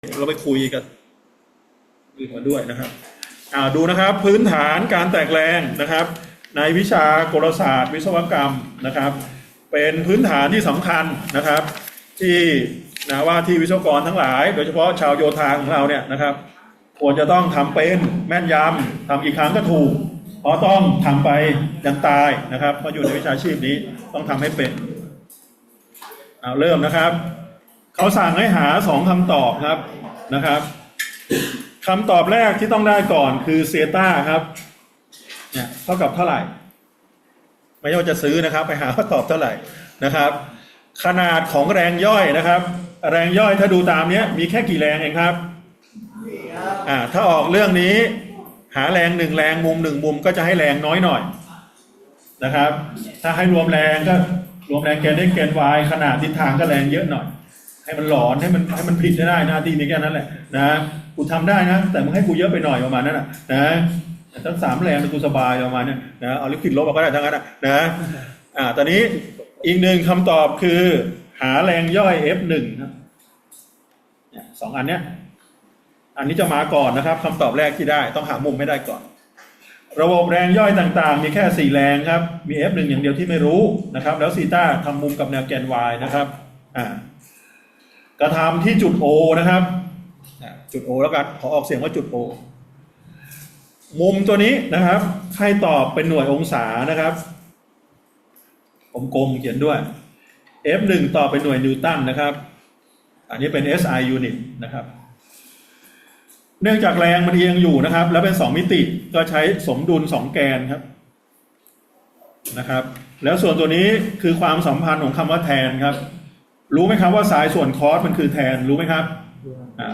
เราไปคุยกันอื่นมาด้วยนะครับอ่าดูนะครับพื้นฐานการแตกแรงนะครับ ในวิชากลศาสตร์ วิศวกรรมนะครับ เป็นพื้นฐานที่สำคัญนะครับ ที่นะว่าที่วิศวกรทั้งหลาย โดยเฉพาะชาวโยธาของเราเนี่ยนะครับ ควรจะต้องทำเป็นแม่นยำทำกี่ครั้งก็ถูกเพราะต้องทำไปยันตายนะครับเพราะอยู่ในวิชาชีพนี้ต้องทำให้เป็นเอาเริ่มนะครับ เขาสั่งให้หาสองคำตอบครับนะครับคำตอบแรกที่ต้องได้ก่อนคือเซต้าครับเนี่ยเท่ากับเท่าไหร่ ไม่ใช่ว่าจะซื้อนะครับ ไปหาว่าตอบเท่าไหร่นะครับ ขนาดของแรงย่อยนะครับ แรงย่อยถ้าดูตามเนี้ยมีแค่กี่แรงเองครับอ่าถ้าออกเรื่องนี้ หาแรงหนึ่งแรงมุมหนึ่งมุมก็จะให้แรงน้อยหน่อยนะครับ ถ้าให้รวมแรงก็รวมแรงแกนเด้แกนวายขนาดทิศทางก็แรงเยอะหน่อย ให้มันหลอนให้มันให้มันผิดได้หน้าที่มีแค่นั้นแหละนะกูทำได้นะ แต่มึงให้กูเยอะไปหน่อยประมาณนั้นนะนะทั้งสามแรงกูสบายประมาณนี้นะเอาลิขิตลบเอาก็ได้ทั้งนั้นนะอ่าตอนนี้อีกหนึ่งคำตอบคือ หาแรงย่อย F1 ครับเนี่ยสองอันเนี้ยอันนี้จะมาก่อนนะครับคำตอบแรกที่ได้ต้องหามุมไม่ได้ก่อน ระบบแรงย่อยต่างๆ มีแค่สี่แรงครับ มี F1 อย่างเดียวที่ไม่รู้นะครับ แล้วซีต้าทำมุมกับแนวแกน Y นะครับอ่า กระทำที่จุด O นะครับอ่าจุด O แล้วกันขอออกเสียงว่าจุด O มุมตัวนี้นะครับให้ตอบเป็นหน่วยองศานะครับผมกลมๆเขียนด้วย F1 ตอบเป็นหน่วยนิวตันนะครับ อันนี้เป็น SI unit นะครับ เนื่องจากแรงมันเอียงอยู่นะครับ แล้วเป็นสองมิติก็ใช้สมดุลสองแกนครับนะครับ แล้วส่วนตัวนี้คือความสัมพันธ์ของคำว่าแทนครับ รู้ไหมครับว่าสายส่วนคอสมันคือแทนรู้ไหมครับอ่า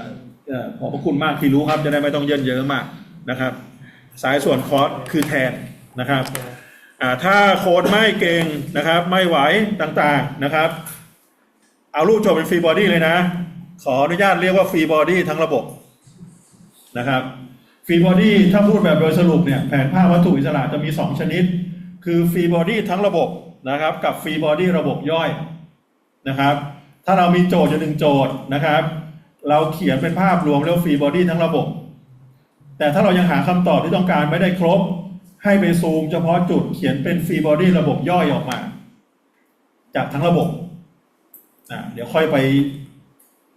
เอ่อขอบพระคุณมากที่รู้ครับจะได้ไม่ต้องเยินเยอะมากนะครับ สายส่วนคอสคือแทนนะครับอ่าถ้าโค้ดไม่เก่งนะครับ ไม่ไหวต่างๆนะครับ เอารูปโจทย์เป็นฟรีบอดี้เลยนะ ขออนุญาตเรียกว่าฟรีบอดี้ทั้งระบบนะครับฟรีบอดี้ถ้าพูดแบบโดยสรุปเนี่ยแผนภาพวัตถุอิสระจะมี 2 ชนิด คือฟรีบอดี้ทั้งระบบนะครับ กับฟรีบอดี้ระบบย่อยนะครับ ถ้าเรามีโจทย์อยู่หนึ่งโจทย์นะครับ เราเขียนเป็นภาพรวมเรียกฟรีบอดี้ทั้งระบบ แต่ถ้าเรายังหาคำตอบที่ต้องการไม่ได้ครบ ให้ไปซูมเฉพาะจุดเขียนเป็นฟรีบอดี้ระบบย่อยออกมา จากทั้งระบบอ่าเดี๋ยวค่อยไป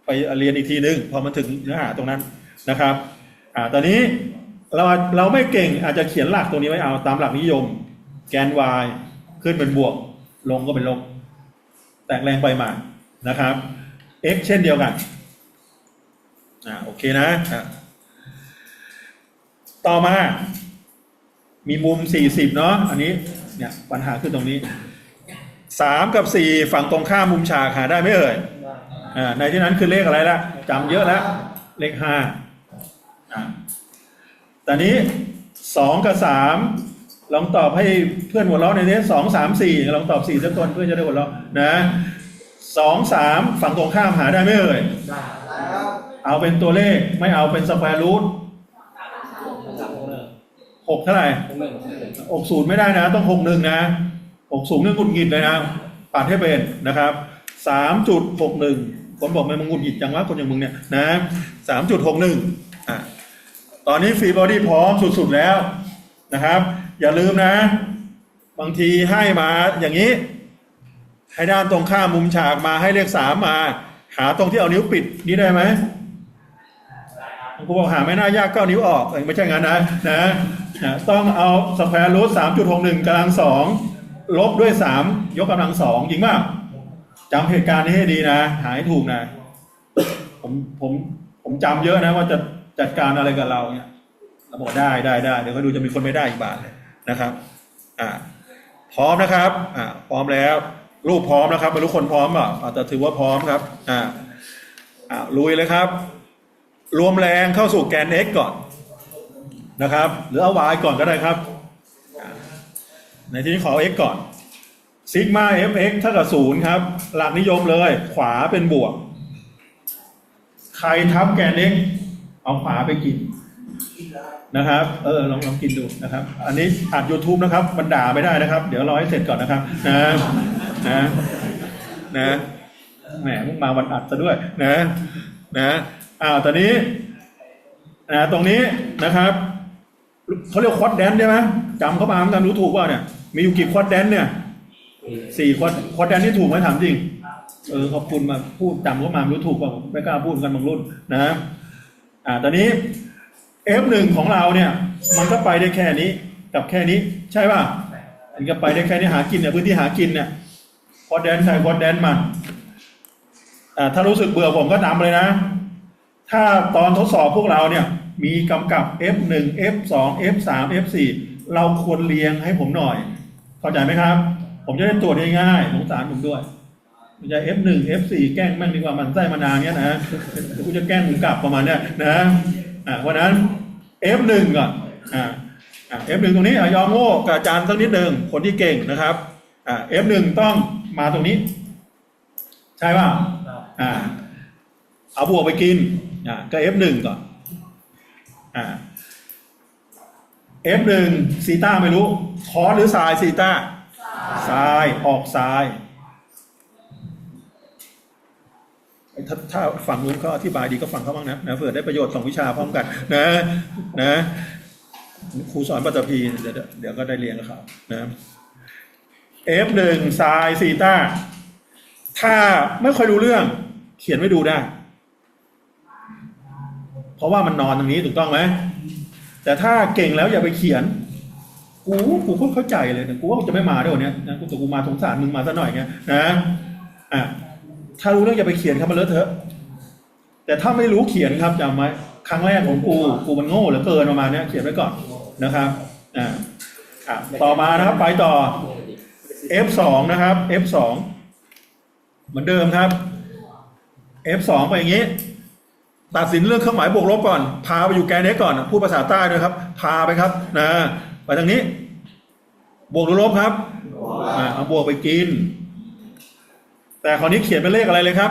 ไปเรียนอีกทีนึงพอมันถึงเนื้อหาตรงนั้นนะครับอ่าตอนนี้เราเราไม่เก่งอาจจะเขียนหลักตรงนี้ไว้เอาตามหลักนิยม แกน y ขึ้นเป็นบวก ลงก็เป็นลบแตกแรงไปมา นะครับ x เช่นเดียวกันอ่าโอเคนะ ต่อมา มีมุม 40 เนาะอันนี้เนี่ยปัญหาคือตรงนี้ 3 กับ 4 ฝั่งตรงข้ามมุมฉากหาได้ไหมเอ่ยอ่าในที่นั้นคือเลขอะไรละจำเยอะแล้ว เลข5อะแต่นี้สองกับสามลองตอบให้เพื่อนหัวเราะในนี้สองสามสี่ลองตอบสี่สักคนเพื่อนจะได้หัวเราะนะ สองสามฝั่งตรงข้ามหาได้ไหมเอ่ยเอาเป็นตัวเลขไม่เอาเป็นสแควร์รูทหกเท่าไหร่หกศูนย์ไม่ได้นะ ต้องหกหนึ่งนะหกศูนย์นี่หงุดหงิดเลยนะปัดให้เป็นนะครับสามจุดหกหนึ่งคนบอกไม่มึงหงุดหงิดจังวะคนอย่างมึงเนี่ยนะสามจุดหกหนึ่งอะตอนนี้ฟรีบอดี้พร้อมสุดๆแล้วนะครับ อย่าลืมนะ บางทีให้มาอย่างนี้ ให้ด้านตรงข้ามมุมฉากมาให้เลขสามมา หาตรงที่เอานิ้วปิดนี้ได้ไหมกูบอกหาไม่น่ายากก็เอานิ้วออกไม่ใช่งั้นนะนะต้องเอาสแควร์รูทสามจุดหกหนึ่งกำลังสองลบด้วยสามยกกำลังสองจริงป่ะจำเหตุการณ์นี้ให้ดีนะ หาให้ถูกนะ ผมผมผมจำเยอะนะว่าจะจัดการอะไรกับเราเนี่ยเราบอกได้ได้ได้เดี๋ยวก็ดูจะมีคนไม่ได้อีกบาทเลยนะครับ อ่า พร้อมนะครับ อ่า พร้อมแล้ว รูปพร้อมนะครับไม่รู้คนพร้อมเปล่าอาจจะถือว่าพร้อมครับ อ่าอ่าลุยเลยครับ รวมแรงเข้าสู่แกน x ก่อนนะครับ หรือเอา y ก่อนก็ได้ครับ ในที่นี้ขอ x ก่อนซิกมา fx เท่ากับศูนย์ครับ หลักนิยมเลย ขวาเป็นบวก ใครทับแกน x เอาขวาไปกินนะครับ เออ ลองลองกินดูนะครับ อันนี้อัด YouTube นะครับ มันด่าไม่ได้นะครับ เดี๋ยวรอให้เสร็จก่อนนะครับนะ นะนะแหมมึงมาวันอัดซะด้วยนะนะอ่าตอนนี้อ่าตรงนี้นะครับเขาเรียกควอดแดนใช่ไหมจำเข้ามาเหมือนกันรู้ถูกเปล่าเนี่ย มีอยู่กี่ควอดแดนเนี่ยสี่ควอดควอดแดนที่ถูกไหมถามจริง เออขอบคุณมาพูดจำเข้ามารู้ถูกว่าไม่กล้าพูดกันบางรุ่นนะอ่าตอนนี้ F1 ของเราเนี่ย มันก็ไปได้แค่นี้กับแค่นี้ ใช่ป่ะมันก็ไปได้แค่นี้หากินเนี่ยพื้นที่หากินเนี่ย ควอดแดนใครควอดแดนมันอ่าถ้ารู้สึกเบื่อผมก็นำเลยนะ ถ้าตอนทดสอบพวกเราเนี่ย มีกำกับ F1 F2 F3 F4 เราควรเรียงให้ผมหน่อย เข้าใจไหมครับ ผมจะได้ตรวจง่ายสงสารผมด้วยม่ใช่ F1 F4 แกล้งแม่งดีกว่ามันไส้มานานเนี้ยนะกูจะแกล้งมึงกลับประมาณเนี้ยนะอ่าเพราะนั้น F1 ก่อนอ่าอ่า F1 ตรงนี้อะยอมโง่กับอาจารย์สักนิดหนึ่งคนที่เก่งนะครับอ่า F1 ต้อง มาตรงนี้ ใช่ป่ะอ่า เอาบวกไปกิน อ่า ก็ F1 ก่อนอ่า F1 ซีต้าไม่รู้ คอสหรือไซน์ซีต้าไซน์ออกไซน์ถ้าถ้าฝั่งนู้นเขาอธิบายดีก็ฟังเขาบ้างนะนะเผื่อได้ประโยชน์สองวิชาพร้อมกัน นะนะครูสอนปัตตภีเดี๋ยวเดี๋ยวก็ได้เรียนกับเขานะ F1 ไซน์ซีต้าถ้าไม่ค่อยรู้เรื่อง เขียนไว้ดูได้ เพราะว่ามันนอนตรงนี้ถูกต้องไหม แต่ถ้าเก่งแล้วอย่าไปเขียน กูกูก็เข้าใจเลยนะกูว่าจะไม่มาด้วยวันเนี้ยนะกูแต่กูมาสงสารมึงมาซะหน่อยเงี้ยนะอะถ้ารู้เรื่องอย่าไปเขียนครับมันเลอะเทอะแต่ถ้าไม่รู้เขียนครับจำไว้ครั้งแรกของกูกูมันโง่เหลือเกินประมาณเนี้ยเขียนไว้ก่อนนะครับอ่าอะต่อมานะครับไปต่อ F2 นะครับ F2 เหมือนเดิมครับ F2 ไปอย่างนี้ ตัดสินเรื่องเครื่องหมายบวกลบก่อน พาไปอยู่แกนเอ็กก่อน พูดภาษาใต้ด้วยครับ พาไปครับนะไปทางนี้ บวกหรือลบครับอ่าเอาบวกไปกิน แต่คราวนี้เขียนเป็นเลขอะไรเลยครับ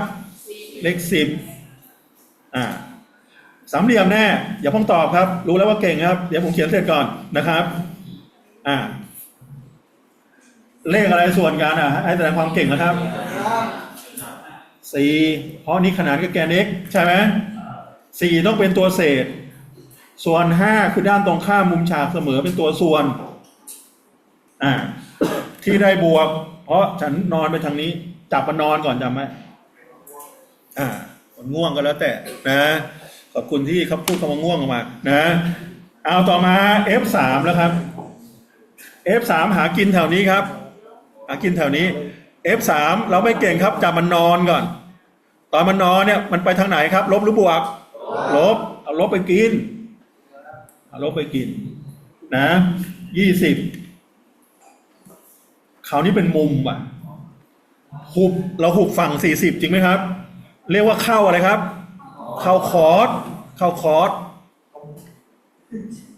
เลขสิบอ่าสามเหลี่ยมแน่ อย่าเพิ่งตอบครับ รู้แล้วว่าเก่งครับ เดี๋ยวผมเขียนเสร็จก่อนนะครับ อ่า เลขอะไรส่วนกันอะ ให้แสดงความเก่งนะครับสี่เพราะนี้ขนานกับแกน x ใช่ไหมสี่ต้องเป็นตัวเศษ ส่วนห้าคือด้านตรงข้ามมุมฉากเสมอเป็นตัวส่วน อ่า ที่ได้บวก เพราะฉันนอนไปทางนี้ จับมันนอนก่อนจำไหมอ่าคนง่วงก็แล้วแต่นะขอบคุณที่เขาพูดคำว่าง่วงออกมา นะ เอาต่อมา F3 แล้วครับ F3 หากินแถวนี้ครับ หากินแถวนี้ F3 เราไม่เก่งครับจับมันนอนก่อน ตอนมันนอนเนี่ยมันไปทางไหนครับ ลบหรือบวก ลบ เอาลบไปกิน เอาลบไปกิน นะยี่สิบคราวนี้เป็นมุมอะหุบเราหุบฝั่งสี่สิบจริงไหมครับ เรียกว่าเข้าอะไรครับ เข้าคอร์สเข้าคอร์ส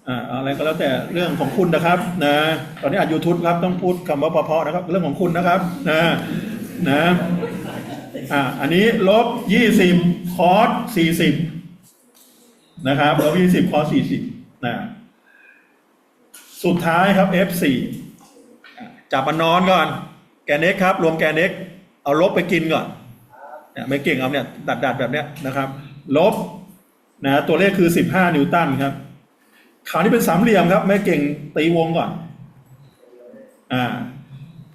อ่าอะไรก็แล้วแต่เรื่องของคุณนะครับนะตอนนี้อ่านยูทูบครับต้องพูดคำว่าเพราะๆนะครับ เรื่องของคุณนะครับนะนะอ่าอันนี้ลบยี่สิบคอร์สสี่สิบนะครับลบยี่สิบคอร์สสี่สิบนะสุดท้ายครับ F4 อ่จับมันนอนก่อน แกน x ครับ รวมแกน x เอาลบไปกินก่อนเนี่ยไม่เก่งเอาเนี่ย ดัดดัดแบบเนี้ยนะครับ ลบนะตัวเลขคือ 15 นิวตันครับ คราวนี้เป็นสามเหลี่ยมครับไม่เก่งตีวงก่อน อ่า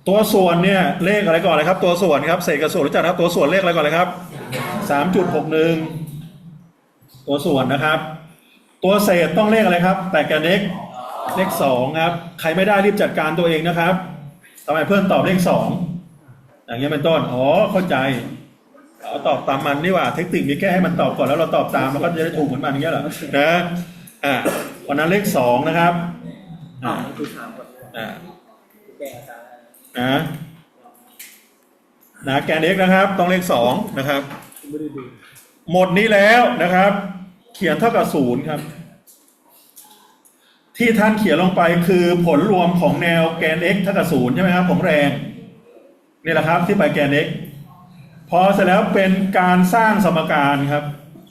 ตัวส่วนเนี่ย เลขอะไรก่อนเลยครับ ตัวส่วนครับเศษกับส่วนรู้จักครับ ตัวส่วนเลขอะไรก่อนเลยครับ3.61ตัวส่วนนะครับ ตัวเศษต้องเลขอะไรครับ แต่แกนเล็กเลขสองครับ ใครไม่ได้รีบจัดการตัวเองนะครับทำไมเพื่อนตอบเลขสองอย่างเงี้ยเป็นต้นอ๋อเข้าใจเอาตอบตามมันนี่ว่า เทคนิคมีแค่ให้มันตอบก่อนแล้วเราตอบตามแล้วก็จะได้ถูกเหมือนมันอย่างเงี้ยเหรอนะอ่า วันนั้นเลขสองนะครับ อ่าอ่าคือถามก่อนอ่าแก้อาจารย์นะนะแกนเอ็กนะครับ ต้องเลขสองนะครับ ไม่ได้ดูหมดนี้แล้วนะครับ เขียนเท่ากับศูนย์ครับ ที่ท่านเขียนลงไปคือผลรวมของแนวแกน x เท่ากับศูนย์ใช่ไหมครับ ของแรงนี่แหละครับที่ไปแกน x พอเสร็จแล้วเป็นการสร้างสมการครับ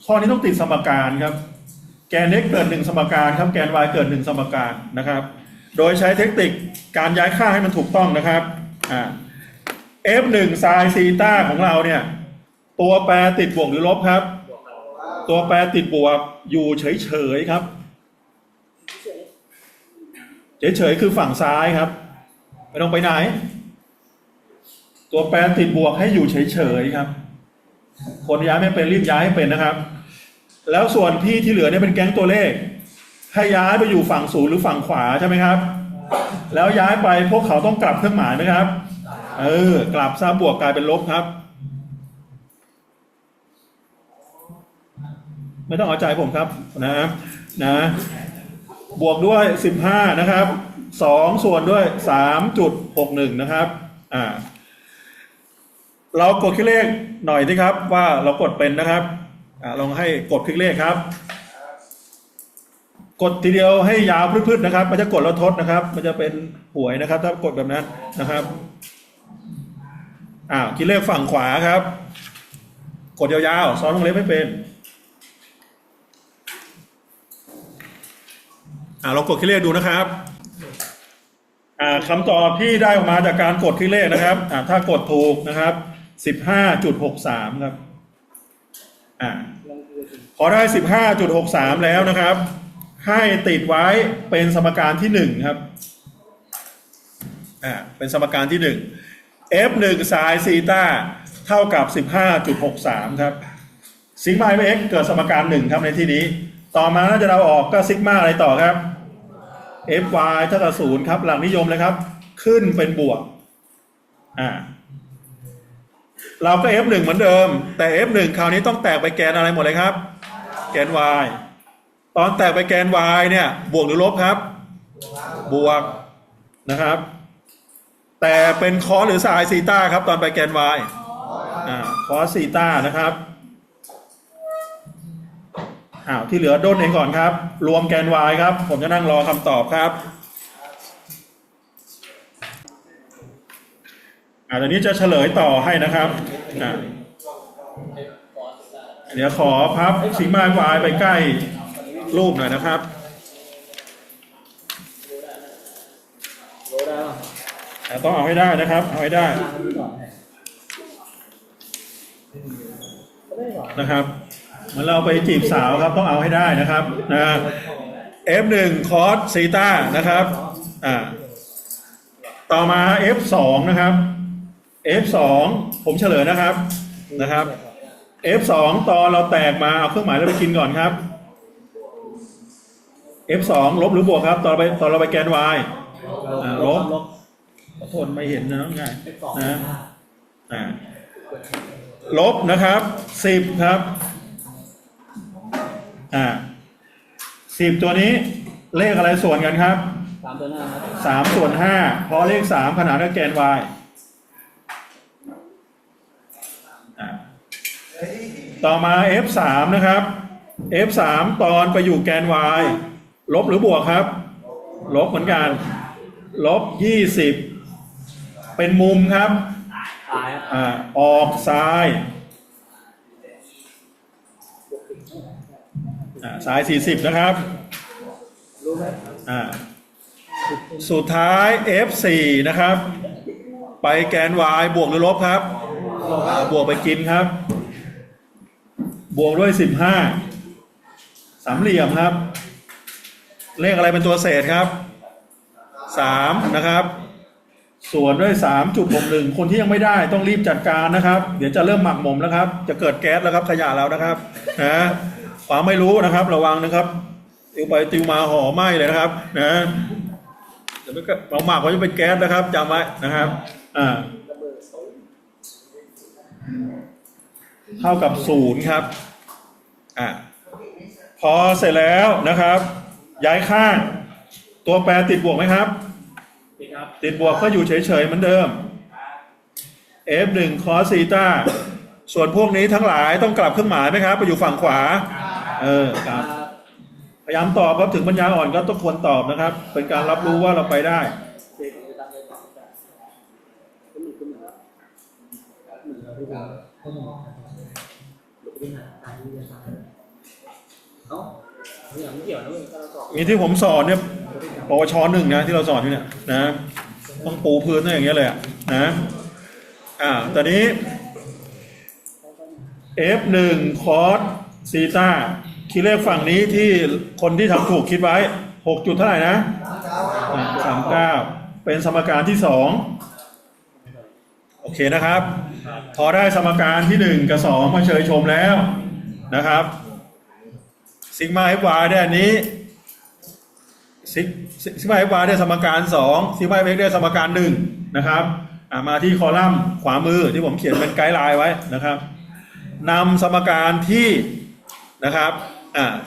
ข้อนี้ต้องติดสมการครับ แกน x เกิดหนึ่งสมการครับแกน y เกิดหนึ่งสมการนะครับ โดยใช้เทคนิคการย้ายค่าให้มันถูกต้องนะครับอ่า f 1 sin ซีต้าของเราเนี่ย ตัวแปรติดบวกหรือลบครับ ตัวแปรติดบวกอยู่เฉยๆครับ เฉยๆคือฝั่งซ้ายครับไม่ต้องไปไหน ตัวแปรติดบวกให้อยู่เฉยๆครับ คนย้ายไม่เป็นรีบย้ายให้เป็นนะครับ แล้วส่วนพี่ที่เหลือเนี่ยเป็นแก๊งตัวเลข ให้ย้ายไปอยู่ฝั่งศูนย์หรือฝั่งขวาใช่ไหมครับ แล้วย้ายไปพวกเขาต้องกลับเครื่องหมายไหมครับ เออ กลับซาบวกกลายเป็นลบครับ ไม่ต้องเอาใจผมครับนะนะ บวกด้วย15นะครับ2ส่วนด้วย3.61นะครับ อ่า เรากดคลิกเลขหน่อยสิครับว่าเรากดเป็นนะครับ ลองให้กดคลิกเลขครับ กดทีเดียวให้ยาวพืดๆนะครับ มันจะกดแล้วทดนะครับ มันจะเป็นหวยนะครับ ถ้ากดแบบนั้นนะครับอ่าคลิกเลขฝั่งขวาครับ กดยาวๆซ้อนวงเล็บไม่เป็นอ่าเรากดคลิกเลขดูนะครับอ่าคำตอบที่ได้ออกมาจากการกดคลิกเลขนะครับอ่าถ้ากดถูกนะครับสิบห้าจุดหกสามครับ อ่าลองดูสิพอได้สิบห้าจุดหกสามแล้วนะครับ ให้ติดไว้เป็นสมการที่หนึ่งครับอ่าเป็นสมการที่หนึ่ง f หนึ่งไซน์ซีตาเท่ากับสิบห้าจุดหกสามครับซิกมา f(x) เกิดสมการหนึ่งครับในที่นี้ ต่อมาน่าจะเราออกก็ซิกมาอะไรต่อครับ fy เท่ากับศูนย์ครับ หลักนิยมเลยครับ ขึ้นเป็นบวก อ่า เราก็ f1 เหมือนเดิม แต่ f1 คราวนี้ต้องแตกไปแกนอะไรหมดเลยครับ แกน y ตอนแตกไปแกน y เนี่ยบวกหรือลบครับ บวกนะครับ แต่เป็นคอสหรือไซน์ซีตาครับ ตอนไปแกน y อ่าคอสซีตานะครับอ้าวที่เหลือด้นเองก่อนครับ รวมแกน y ครับ ผมจะนั่งรอคำตอบครับ อ่าตอนนี้จะเฉลยต่อให้นะครับอ่าเดี๋ยวขอพับซิกมาวายไปใกล้รูปหน่อยนะครับแต่ต้องเอาให้ได้นะครับ เอาให้ได้ตามนี้ก่อนก็ได้หรอนะครับเหมือนเราไปจีบสาวครับต้องเอาให้ได้นะครับนะ F1 คอสซีตานะครับ อ่า ต่อมา F2 นะครับ F2 ผมเฉลยนะครับนะครับ F2 ตอนเราแตกมาเอาเครื่องหมายเราไปกินก่อนครับ F2 ลบหรือบวกครับ ตอนเราไปตอนเราไปแกน y อ่าลบลบขอโทษไม่เห็นนะน้องง่ายไปสองนะอ่าลบนะครับสิบครับอ่าสิบตัวนี้เลขอะไรส่วนกันครับสามตัวหน้าครับสามส่วนห้าเพราะเลขสามขนาดกับแกน y อ่า ต่อมา f 3 นะครับ f 3 ตอนไปอยู่แกน y ลบหรือบวกครับ ลบเหมือนกัน ลบยี่สิบเป็นมุมครับตายครับอ่าออกซ้ายอ่าซ้าย 40 นะครับรู้ไหมอ่าสุดท้าย F4 นะครับ ไปแกน y บวกหรือลบครับอ่าบวกไปกินครับ บวกด้วย15สามเหลี่ยมครับ เลขอะไรเป็นตัวเศษครับ3นะครับส่วนด้วย3.61คนที่ยังไม่ได้ต้องรีบจัดการนะครับ เดี๋ยวจะเริ่มหมักหมมแล้วครับ จะเกิดแก๊สแล้วครับขยะแล้วนะครับนะความไม่รู้นะครับ ระวังนะครับติวไปติวมาห่อไหม้เลยนะครับนะเดี๋ยวไม่ก็เราหมักไว้จะเป็นแก๊สนะครับจำไว้นะครับ อ่า เท่ากับศูนย์ครับอ่าพอเสร็จแล้วนะครับ ย้ายข้าง ตัวแปรติดบวกไหมครับติดครับ ติดบวกก็อยู่เฉยๆเหมือนเดิม f1 cos ซีตาส่วนพวกนี้ทั้งหลายต้องกลับเครื่องหมายไหมครับ ไปอยู่ฝั่งขวา เออครับ พยายามตอบครับถึงปัญญาอ่อนก็ต้องควรตอบนะครับ เป็นการรับรู้ว่าเราไปได้เอได้ก็มีก็เหมือนเหมือนเราที่เราก็มองหลุดไปหาตายที่างที่ผมสอนเนี่ยปวชหนึ่งนะที่เราสอนอยู่เนี่ยนะต้องปูพื้นได้อย่างเงี้ยเลยอะนะอ่าตอนนี้ f1 cos ซีตาคิดเลขฝั่งนี้ที่คนที่ทำถูกคิดไว้หกจุดเท่าไหร่นะสามเก้าเป็นสมการที่สอง โอเคนะครับ พอได้สมการที่หนึ่งกับสองมาเชยชมแล้วนะครับซิกมาเอฟวายได้อันนี้ซิกซิกมาเอฟวายได้สมการสองซิกมาเอฟได้สมการหนึ่งนะครับมาที่คอลัมน์ขวามือที่ผมเขียนเป็นไกด์ไลน์ไว้นะครับนำสมการที่นะครับ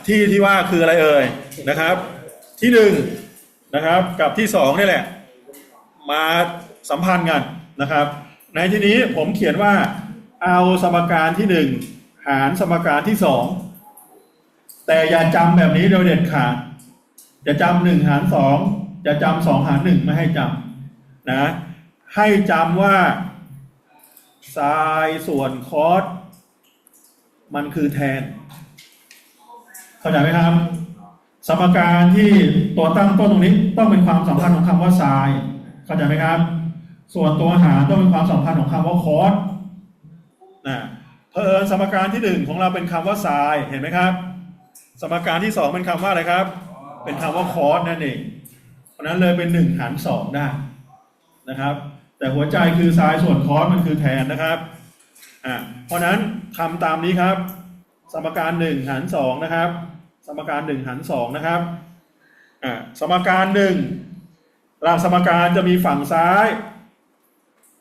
ที่ที่ว่าคืออะไรเอ่ยนะครับ ที่หนึ่งนะครับกับที่สองนี่แหละ มาสัมพันธ์กันนะครับ ในที่นี้ผมเขียนว่า เอาสมการที่หนึ่งหารสมการที่สองแต่อย่าจำแบบนี้โดยเด็ดขาดจะจำหนึ่งหารสองจะจำสองหารหนึ่งไม่ให้จำนะให้จำว่าไซน์ส่วนคอสมันคือแทน เข้าใจไหมครับ สมการที่ตัวตั้งต้นตรงนี้ต้องเป็นความสัมพันธ์ของคำว่าไซน์เข้าใจไหมครับ ส่วนตัวหารต้องเป็นความสัมพันธ์ของคำว่าคอสนะเพอเอิญสมการที่หนึ่งของเราเป็นคำว่าไซน์เห็นไหมครับ สมการที่สองเป็นคำว่าอะไรครับ เป็นคำว่าคอสนั่นเองเพราะนั้นเลยเป็นหนึ่งหารสองได้นะครับ แต่หัวใจคือไซน์ส่วนคอสมันคือแทนนะครับอ่าเพราะนั้นทำตามนี้ครับ สมการหนึ่งหารสองนะครับ สมการหนึ่งหารสองนะครับอ่าสมการหนึ่งหลักสมการจะมีฝั่งซ้าย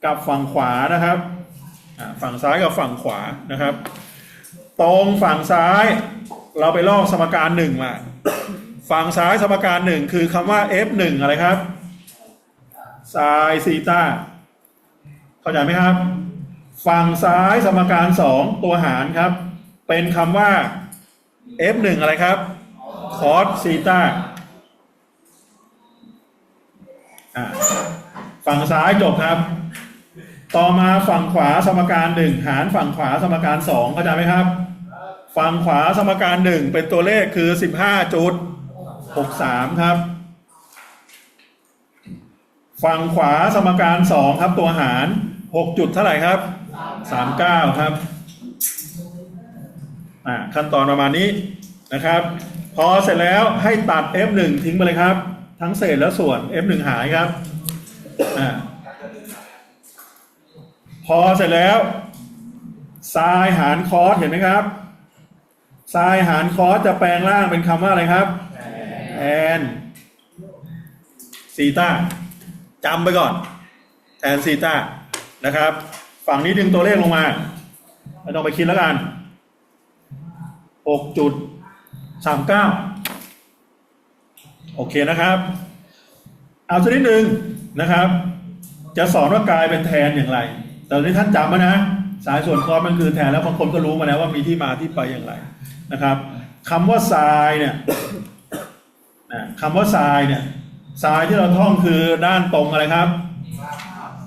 กับฝั่งขวานะครับฝั่งซ้ายกับฝั่งขวานะครับ ตรงฝั่งซ้ายเราไปลอกสมการหนึ่งมาฝั่งซ้ายสมการหนึ่งคือคำว่า f หนึ่งอะไรครับไซน์ซีตาเข้าใจไหมครับ ฝั่งซ้ายสมการสองตัวหารครับ เป็นคำว่า f หนึ่งอะไรครับ cos ซีตาฝั่งซ้ายจบครับ ต่อมาฝั่งขวาสมการหนึ่งหารฝั่งขวาสมการสองเข้าใจไหมครับ ฝั่งขวาสมการหนึ่งเป็นตัวเลขคือสิบห้าจุดหกสามครับ ฝั่งขวาสมการสองครับตัวหารหกจุดเท่าไหร่ครับสามเก้าครับอ่าขั้นตอนประมาณนี้นะครับ พอเสร็จแล้วให้ตัด f1 ทิ้งไปเลยครับ ทั้งเศษและส่วน f1 หายครับอ่า พอเสร็จแล้วทรายหารคอสเห็นไหมครับทรายหารคอสจะแปลงร่างเป็นคำว่าอะไรครับแอนซีตาจำไปก่อนแทนซีตานะครับ ฝั่งนี้ดึงตัวเลขลงมาไม่ต้องไปคิดแล้วกันหกจุดสามเก้าโอเคนะครับ เอาสักนิดหนึ่งนะครับ จะสอนว่ากายเป็นแทนอย่างไร แต่ตอนนี้ท่านจำไว้นะ สายส่วนคอสมันคือแทนแล้วบางคนก็รู้มาแล้วว่ามีที่มาที่ไปอย่างไรนะครับคำว่าทรายเนี่ยนะคำว่าทรายเนี่ยทรายที่เราท่องคือด้านตรงอะไรครับ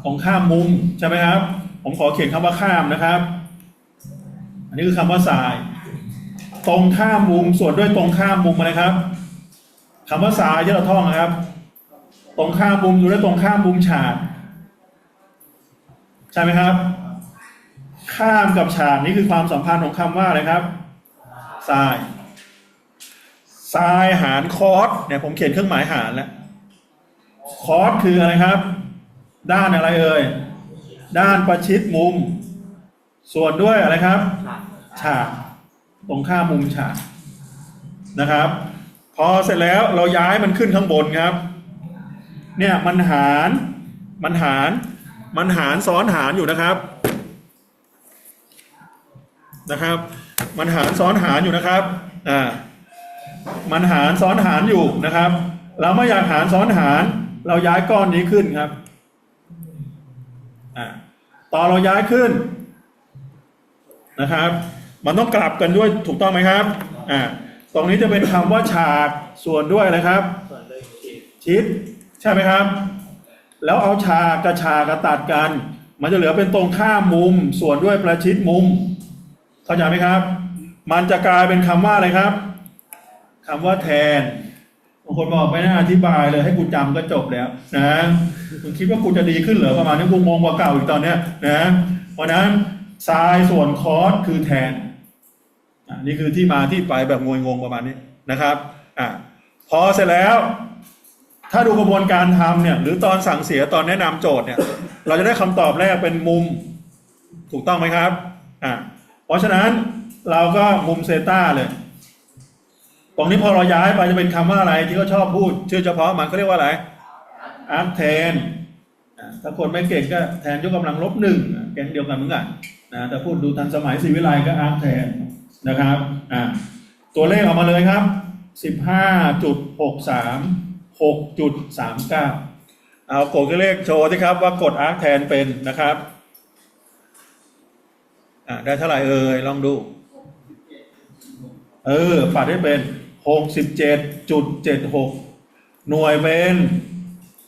ตรงข้ามมุมใช่ไหมครับ ผมขอเขียนคำว่าข้ามนะครับ อันนี้คือคำว่าทราย ตรงข้ามมุมส่วนด้วยตรงข้ามมุมอะไรครับคำว่าทรายที่เราท่องนะครับ ตรงข้ามมุมอยู่ด้วยตรงข้ามมุมฉาก ใช่ไหมครับ ข้ามกับฉากนี่คือความสัมพันธ์ของคำว่าอะไรครับทรายทรายหารคอสเนี่ยผมเขียนเครื่องหมายหารแล้วคอสคืออะไรครับ ด้านอะไรเอ่ยด้านประชิดมุม ส่วนด้วยอะไรครับ ฉากตรงข้ามมุมฉากนะครับ พอเสร็จแล้วเราย้ายมันขึ้นข้างบนครับ เนี่ยมันหารมันหาร มันหารซ้อนหารอยู่นะครับนะครับ มันหารซ้อนหารอยู่นะครับอ่ามันหารซ้อนหารอยู่นะครับ เราไม่อยากหารซ้อนหาร เราย้ายก้อนนี้ขึ้นครับอ่าตอนเราย้ายขึ้นนะครับ มันต้องกลับกันด้วยถูกต้องไหมครับอ่าตรงนี้จะเป็นคำว่าฉากส่วนด้วยอะไรครับส่วนเลยขีดชิดใช่ไหมครับ แล้วเอาฉากกับฉากกับตัดกัน มันจะเหลือเป็นตรงข้ามมุม ส่วนด้วยประชิดมุม เข้าใจไหมครับ มันจะกลายเป็นคำว่าอะไรครับคำว่าแทนบางคนบอกไม่น่าอธิบายเลยให้กูจำก็จบแล้วนะคุณคิดว่ากูจะดีขึ้นเหรอประมาณนี้กูงงกว่าเก่าอีกตอนเนี้ยนะเพราะนั้นทรายส่วนคอสคือแทนอ่นี่คือที่มาที่ไปแบบงงงประมาณนี้นะครับอะพอเสร็จแล้ว ถ้าดูกระบวนการทำเนี่ย หรือตอนสั่งเสียตอนแนะนำโจทย์เนี่ย เราจะได้คำตอบแรกเป็นมุมถูกต้องไหมครับอะเพราะฉะนั้นเราก็มุมเซต้าเลยตรงนี้พอเราย้ายไปจะเป็นคำว่าอะไรที่เขาชอบพูด ชื่อเฉพาะมันเขาเรียกว่าอะไรอาร์คแทนถ้าคนไม่เก่งก็แทนยกกำลังลบหนึ่งอะแกงเดียวกันเหมือนกันนะแต่พูดดูทันสมัยศิวิไลก็อาร์คแทนนะครับอะตัวเลขออกมาเลยครับสิ บห้าจุดหกสากจุดสามเก้าเอากดเลขโชว์สิครับว่ากดอาร์คแทนเป็นนะครับอะได้เท่าไหร่เอ่ยลองดู เออปัดให้เป็นหกสิบเจ็ดจุดเจ็ดหกหน่วยเป็น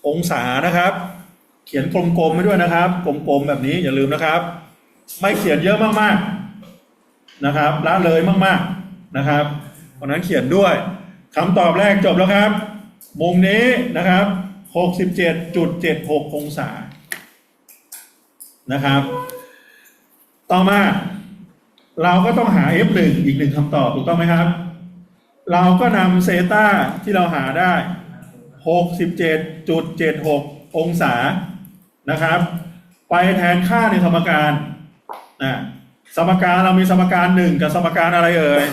องศานะครับ เขียนกลมๆไว้ด้วยนะครับ กลมๆแบบนี้อย่าลืมนะครับ ไม่เขียนเยอะมากๆนะครับละเลยมากๆนะครับเพราะนั้นเขียนด้วยคำตอบแรกจบแล้วครับ มุมนี้นะครับหกสิบเจ็ดจุดเจ็ดหกองศา นะครับ ต่อมา เราก็ต้องหา f1 อีกหนึ่งคำตอบถูกต้องไหมครับ เราก็นำเซตาที่เราหาได้ 67.76 องศา นะครับ ไปแทนค่าในสมการนะสมการเรามีสมการ1กับสมการอะไรเอ่ย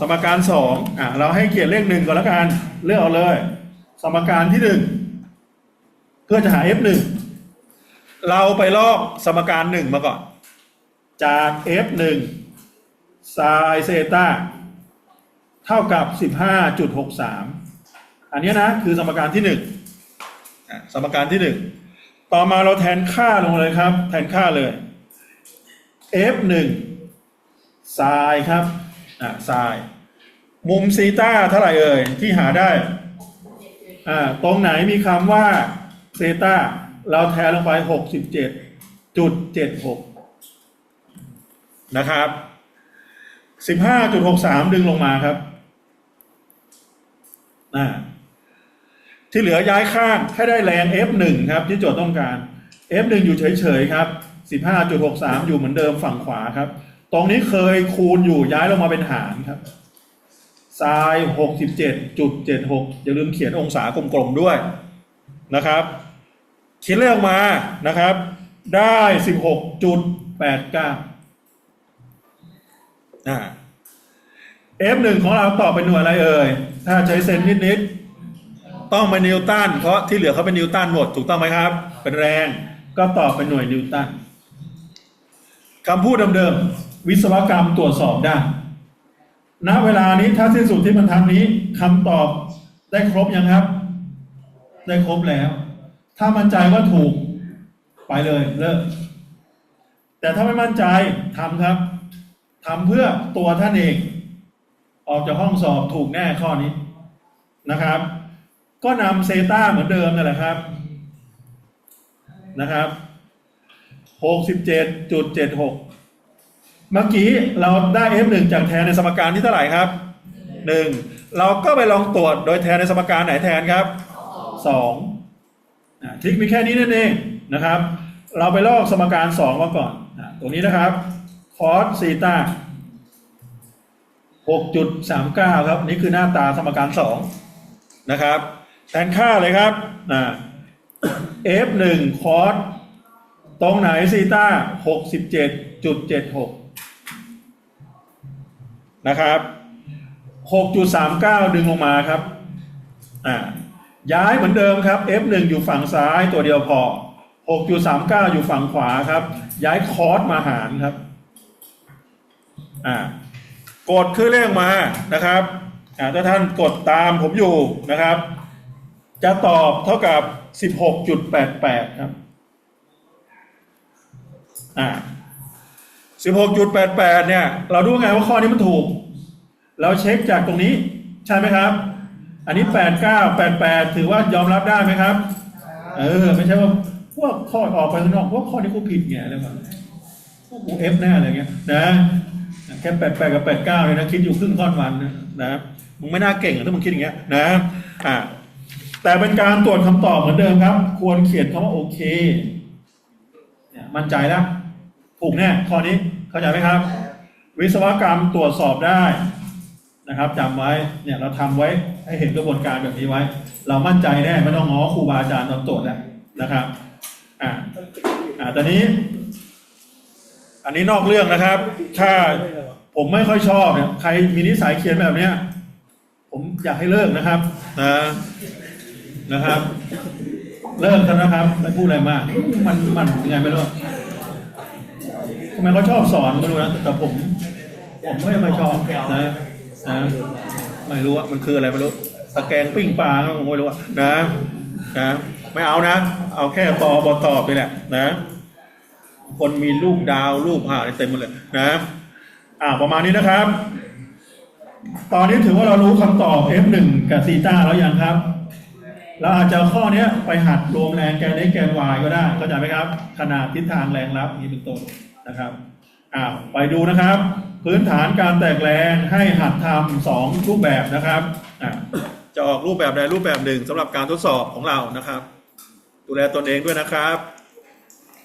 สมการ2อะเราให้เขียนเลขหนึ่งก่อนแล้วกัน เลือกเอาเลย สมการที่1เพื่อจะหา f1 เราไปลอกสมการ1มาก่อน จาก f1 ไซน์เซตาเท่ากับ 15.63 อันนี้นะ คือสมการที่1อะสมการที่1ต่อมาเราแทนค่าลงเลยครับ แทนค่าเลย f1 ไซน์ครับอะไซน์มุมซีตาเท่าไหร่เอ่ย ที่หาได้ อ่าตรงไหนมีคำว่าเซตาเราแทนลงไป 67.76 นะครับสิบห้าจุดหกสามดึงลงมาครับอ่าที่เหลือย้ายข้างให้ได้แรง F1 ครับที่โจทย์ต้องการ F1 อยู่เฉยๆครับ 15.63 อยู่เหมือนเดิมฝั่งขวาครับ ตรงนี้เคยคูณอยู่ย้ายลงมาเป็นหารครับ ซาย 67.76 อย่าลืมเขียนองศากลมๆด้วยนะครับ คิดเลขออกมานะครับ ได้ 16.89อ่า F1 ของเราตอบเป็นหน่วยอะไรเอ่ย ถ้าใช้เซนนิดๆ ต้องเป็นนิวตัน เพราะที่เหลือเขาเป็นนิวตันหมด ถูกต้องไหมครับ เป็นแรง ก็ตอบเป็นหน่วยนิวตันคำพูดเดิมๆ วิศวกรรมตรวจสอบได้ ณเวลานี้ถ้าสิ้นสุดที่บรรทัดนี้คำตอบได้ครบยังครับ ได้ครบแล้ว ถ้ามั่นใจว่าถูกไปเลยเลิกแต่ถ้าไม่มั่นใจทำครับทำเพื่อตัวท่านเอง ออกจากห้องสอบถูกแน่ข้อนี้นะครับ ก็นำเซต้าเหมือนเดิมนั่นแหละครับนะครับหกสิบเจ็ดจุดเจ็ดหก เมื่อกี้เราได้ F1 จากแทนในสมการที่เท่าไหร่ครับหนึ่งเราก็ไปลองตรวจโดยแทนในสมการไหนแทนครับสองอะทริคมีแค่นี้นั่นเองนะครับ เราไปลอกสมการสองมาก่อนตรงนี้นะครับคอสซีตา6.39 ครับ นี่คือหน้าตาสมการ 2 นะครับ แทนค่าเลยครับนะ F1 คอสตรงไหนซีตา67.76 นะครับ 6.39 ดึงลงมาครับอ่าย้ายเหมือนเดิมครับ F1 อยู่ฝั่งซ้ายตัวเดียวพอ 6.39 อยู่ฝั่งขวาครับ ย้ายคอร์สมาหารครับอ่ากดคือเลขมานะครับอ่าถ้าท่านกดตามผมอยู่นะครับ จะตอบเท่ากับ 16.88 ครับอ่า 16.88 เนี่ย เราดูไงว่าข้อนี้มันถูก เราเช็คจากตรงนี้ ใช่ไหมครับ อันนี้ 89 88 ถือว่ายอมรับได้ไหมครับ เออ ไม่ใช่ว่าพวกข้อออกไปข้างนอกพวกข้อนี้กูผิดไงอะไรแบบพวกกูเอฟแน่อะไรเงี้ยนะแค่แปดแปดกับแปดเก้าเลยนะ คิดอยู่ครึ่งค่อนวันนะนะมึงไม่น่าเก่งถ้ามึงคิดอย่างเงี้ยนะอ่าแต่เป็นการตรวจคำตอบเหมือนเดิมครับ ควรเขียนคำว่าโอเคเนี่ยมั่นใจแล้ว ถูกแน่ข้อนี้เข้าใจไหมครับ วิศวกรรมตรวจสอบได้นะครับจำไว้เนี่ยเราทำไว้ให้เห็นกระบวนการแบบนี้ไว้ เรามั่นใจแน่ไม่ต้องง้อครูบาอาจารย์ตอนตรวจแล้วนะครับอ่าอ่าตอนนี้ อันนี้นอกเรื่องนะครับ ถ้าผมไม่ค่อยชอบเนี่ยใครมีนิสัยเขียนแบบเนี้ยผมอยากให้เลิกนะครับนะนะครับ เลิกกันนะครับไม่พูดอะไรมากมันมันยังไงไม่รู้ ไมเขาชอบสอนไม่รู้นะแต่ผมผมไม่ไม่ชอบนะนะไม่รู้ว่ามันคืออะไรไม่รู้ตะแกรงปิ้งปลาผมไม่รู้อะนะนะไม่เอานะ เอาแค่ตอบอตอบไปแหละ นะ คนมีรูปดาวรูปหาเต็มหมดเลยนะอ่าประมาณนี้นะครับ ตอนนี้ถือว่าเรารู้คำตอบ F1 กับซีต้าแล้วยังครับเราอาจจะข้อเนี้ยไปหัดรวมแรงแกน x แกน y ก็ได้เข้าใจไหมครับ ขนาดทิศทางแรงรับนี้เป็นต้น นะครับอ่าไปดูนะครับ พื้นฐานการแตกแรงให้หัดทำสองรูปแบบนะครับจะออกรูปแบบใดรูปแบบหนึ่งสำหรับการทดสอบของเรานะครับ ดูแลตนเองด้วยนะครับ